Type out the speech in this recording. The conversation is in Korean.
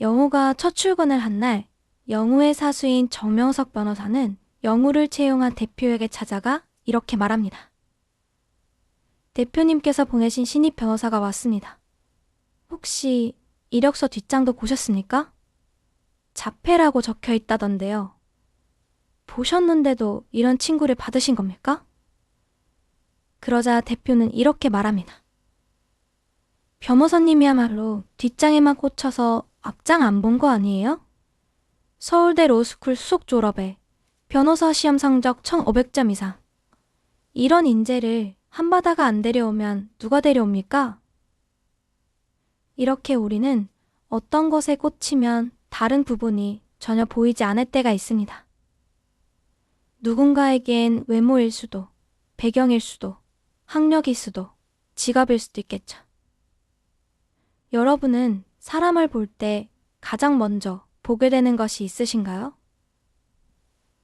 영우가 첫 출근을 한 날, 영우의 사수인 정명석 변호사는 영우를 채용한 대표에게 찾아가 이렇게 말합니다. 대표님께서 보내신 신입 변호사가 왔습니다. 혹시 이력서 뒷장도 보셨습니까? 자폐라고 적혀 있다던데요. 보셨는데도 이런 친구를 받으신 겁니까? 그러자 대표는 이렇게 말합니다. 변호사님이야말로 뒷장에만 꽂혀서 앞장 안 본 거 아니에요? 서울대 로스쿨 수석 졸업에 변호사 시험 성적 1500점 이상. 이런 인재를 한바다가 안 데려오면 누가 데려옵니까? 이렇게 우리는 어떤 것에 꽂히면 다른 부분이 전혀 보이지 않을 때가 있습니다. 누군가에겐 외모일 수도, 배경일 수도, 학력일 수도, 직업일 수도 있겠죠. 여러분은 사람을 볼 때 가장 먼저 보게 되는 것이 있으신가요?